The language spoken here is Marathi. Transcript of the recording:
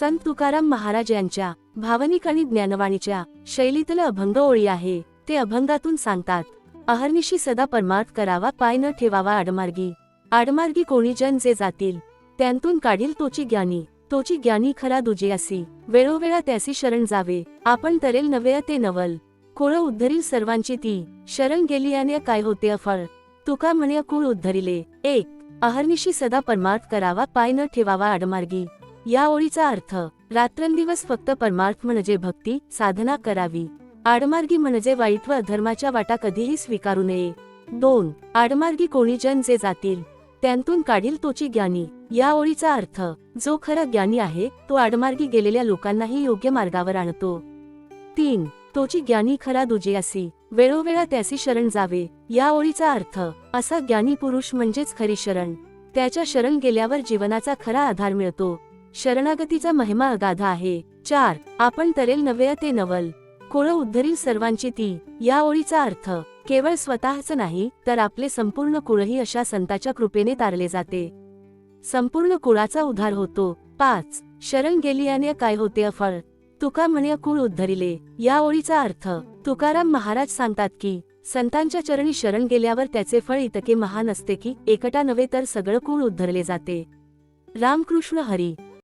संत तुकाराम महाराज यांच्या भावनिक आणि ज्ञानवाणीच्या शैलीतलं अभंग ओळी आहे. ते अभंगातून सांगतात अहर्निशी सदा परमार्थ करावा पाय न ठेवावा आडमार्गी. आडमार्गी कोणी जन जे जातील त्यांतून काढील तोची ज्ञानी. तोची ज्ञानी खरा दुजे असी वेळोवेळा त्यासी शरण जावे. आपण तरेल नवे ते नवल. कुळ उद्धरील सर्वांची ती. शरण गेलियाने काय होते अफळ? तुका म्हणे कुळ उद्धरिले. एक अहर्निशी सदा परमार्थ करावा पाय न ठेवावा आडमार्गी. या ओळीचा अर्थ रात्रंदिवस फक्त परमार्थ म्हणजे भक्ती साधना करावी. आडमार्गी म्हणजे वाईट व अधर्माच्या वाटा कधीही स्वीकारू नये. दोन आडमार्गी कोणी जन जे जातील त्यांतून काढील तोची ज्ञानी. या ओळीचा अर्थ जो खरा ज्ञानी आहे तो आडमार्गी गेलेल्या लोकांनाही योग्य मार्गावर आणतो. तीन तोची ज्ञानी खरा दुजे असी वेळोवेळा त्यासी शरण जावे. या ओळीचा अर्थ असा ज्ञानी पुरुष म्हणजेच खरी शरण. त्याच्या शरण गेल्यावर जीवनाचा खरा आधार मिळतो. शरणागतीचा महिमा अगाधा आहे. चार आपण तरेल नव्हे ते नवल. कोळ उद्धरील सर्वांची ती. या ओळीचा अर्थ केवळ स्वतःच नाही तर आपले संपूर्ण कुळही अशा संताच्या कृपेने तारले जाते. संपूर्ण कुळाचा उद्धार होतो. पाच शरण गेलियाने काय होते अफळ? तुका म्हणे कुळ उद्धरिले. या ओळीचा अर्थ तुकाराम महाराज सांगतात की संतांच्या चरणी शरण गेल्यावर त्याचे फळ इतके महान असते की एकटा नव्हे तर सगळं कुळ उद्धरले जाते. रामकृष्ण हरी